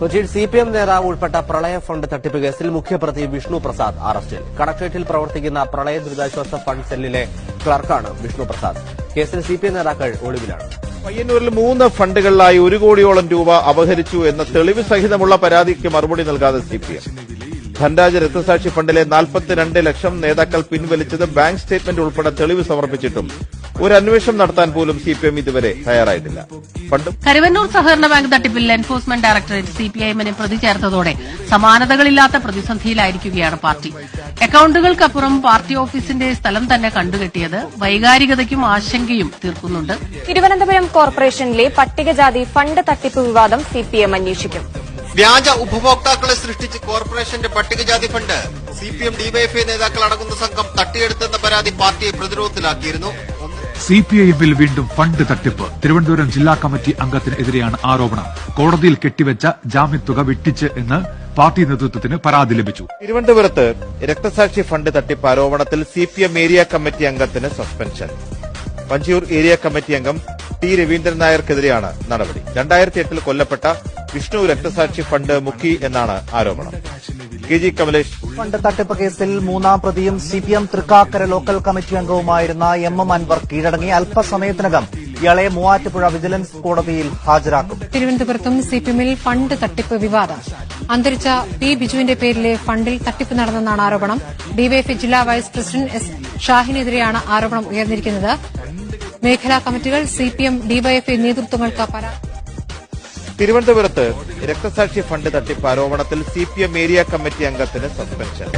കൊച്ചിയിൽ C P M നേതാവ് ഉൾപ്പെട്ട പ്രളയ ഫണ്ട് തട്ടിപ്പ് കേസിൽ മുഖ്യപ്രതി വിഷ്ണു പ്രസാദ് അറസ്റ്റിൽ. കളക്ട്രേറ്റിൽ പ്രവർത്തിക്കുന്ന പ്രളയ ദുരിതാശ്വാസ ഫണ്ട് സെല്ലിലെ ക്ലർക്കാണ് വിഷ്ണു പ്രസാദ്. കേസിൽ സി പി എം നേതാക്കൾ ഒളിവിലാണ്. പയ്യന്നൂരിൽ മൂന്ന് ഫണ്ടുകളിലായി ഒരു കോടിയോളം രൂപ അപഹരിച്ചു എന്ന തെളിവ് സഹിതമുള്ള പരാതിക്ക് മറുപടി നൽകാതെ സി പി എം ധനരാജ് രക്തസാക്ഷി ഫണ്ടിലെ നാൽപ്പത്തിരണ്ട് ലക്ഷം നേതാക്കൾ പിൻവലിച്ചത് ബാങ്ക് സ്റ്റേറ്റ്മെന്റ് ഉൾപ്പെടെ തെളിവ് സമർപ്പിച്ചിട്ടും. ഒരു അന്വേഷണം നടത്താൻ പോലും സിപിഎം പി എം ഇതുവരെ തയ്യാറായിട്ടില്ല. ഫണ്ടും കരുവന്നൂർ സഹകരണ ബാങ്ക് തട്ടിപ്പിൽ എൻഫോഴ്സ്മെന്റ് ഡയറക്ടറേറ്റ് സിപിഐഎമ്മിനെ പ്രതി ചേർത്തതോടെ സമാനതകളില്ലാത്ത പ്രതിസന്ധിയിലായിരിക്കുകയാണ് പാർട്ടി. അക്കൌണ്ടുകൾക്കപ്പുറം പാർട്ടി ഓഫീസിന്റെ സ്ഥലം തന്നെ കണ്ടുകെട്ടിയത് വൈകാരികതയ്ക്കും ആശങ്കയും തീർക്കുന്നുണ്ട്. തിരുവനന്തപുരം കോർപ്പറേഷനിലെ പട്ടികജാതി ഫണ്ട് തട്ടിപ്പ് വിവാദം സിപിഎം അന്വേഷിക്കും. വ്യാജ ഉപഭോക്താക്കളെ സൃഷ്ടിച്ച് കോർപ്പറേഷന്റെ പട്ടികജാതി fund. C P M DYFI നേതാക്കൾ അടങ്ങുന്ന സംഘം തട്ടിയെടുത്തെന്ന പരാതി പാർട്ടിയെ പ്രതിരോധത്തിലാക്കിയിരുന്നു. സി പി ഐ എമ്മിൽ വീണ്ടും ഫണ്ട് തട്ടിപ്പ്. തിരുവനന്തപുരം ജില്ലാ കമ്മിറ്റി അംഗത്തിനെതിരെയാണ് ആരോപണം. കോടതിയിൽ കെട്ടിവെച്ച ജാമ്യത്തുക വിട്ടിച്ച് എന്ന് പാർട്ടി നേതൃത്വത്തിന് പരാതി ലഭിച്ചു. തിരുവനന്തപുരത്ത് രക്തസാക്ഷി ഫണ്ട് തട്ടിപ്പ് ആരോപണത്തിൽ C P M area committee അംഗത്തിന് സസ്പെൻഷൻ. വഞ്ചിയൂർ ഏരിയ കമ്മിറ്റി അംഗം ടി രവീന്ദ്രൻ നായർക്കെതിരെയാണ് നടപടി. രണ്ടായിരത്തി എട്ടിൽ കൊല്ലപ്പെട്ട വിഷ്ണു രക്തസാക്ഷി ഫണ്ട് മുക്കി എന്നാണ് ആരോപണം. K G Kamlesh. ഫണ്ട് തട്ടിപ്പ് കേസിൽ മൂന്നാം പ്രതിയും CPM P M Thrikkakara local committee അംഗവുമായിരുന്ന M M Anwar കീഴടങ്ങി അല്പസമയത്തിനകം ഇയാളെ മൂവാറ്റുപുഴ വിജിലൻസ് കോടതിയിൽ ഹാജരാക്കും. തിരുവനന്തപുരത്തും സിപിഎമ്മിൽ ഫണ്ട് തട്ടിപ്പ് വിവാദം. അന്തരിച്ച പി ബിജുവിന്റെ പേരിലെ ഫണ്ടിൽ തട്ടിപ്പ് നടന്നെന്നാണ് ആരോപണം. ഡിവൈഎഫ്ഐ ജില്ലാ വൈസ് പ്രസിഡന്റ് എസ് ഷാഹിനെതിരെയാണ് ആരോപണം ഉയർന്നിരിക്കുന്നത്. മേഖലാ കമ്മിറ്റികൾ സിപിഎം ഡിവൈഎഫ്ഐ നേതൃത്വങ്ങൾക്ക് പരാതി തിരുവനന്തപുരത്ത് രക്തസാക്ഷി ഫണ്ട് തട്ടിപ്പ് ആരോപണത്തിൽ C P M area committee അംഗത്തിന് സസ്പെൻഷൻ.